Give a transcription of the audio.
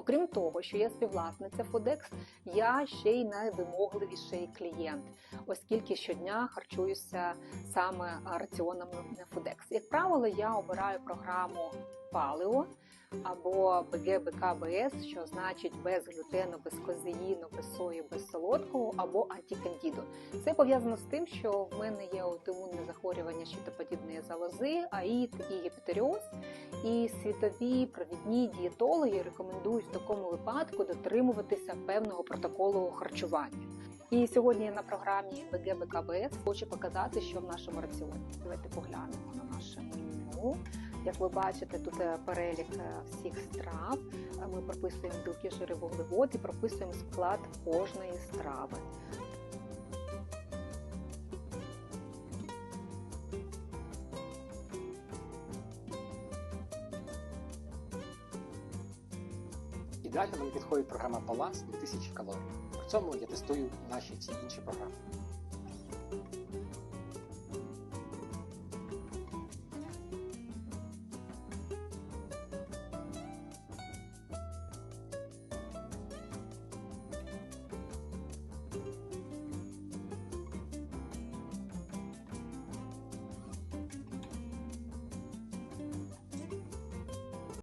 Окрім того, що я співвласниця Фудекс, я ще й найвимогливіший клієнт, оскільки щодня харчуюся саме раціонами Фудекс. Як правило, я обираю програму Палео або БГБКБС, що значить без глютену, без козеїну, без сої, без солодкого, або антикандіду. Це пов'язано з тим, що в мене є аутоімунне захворювання щитоподібної залози, аїд і гепатеріоз. І світові провідні дієтологи рекомендують в такому випадку дотримуватися певного протоколу харчування. І сьогодні я на програмі БГБКБС хочу показати, що в нашому раціоні. Давайте поглянемо на наше меню. Як ви бачите, тут е, перелік е, всіх страв. Ми прописуємо білки, жири, вуглеводи, прописуємо склад кожної страви. Ідеально мені підходить програма Баланс 2000 калорій. При цьому я тестую наші всі інші програми.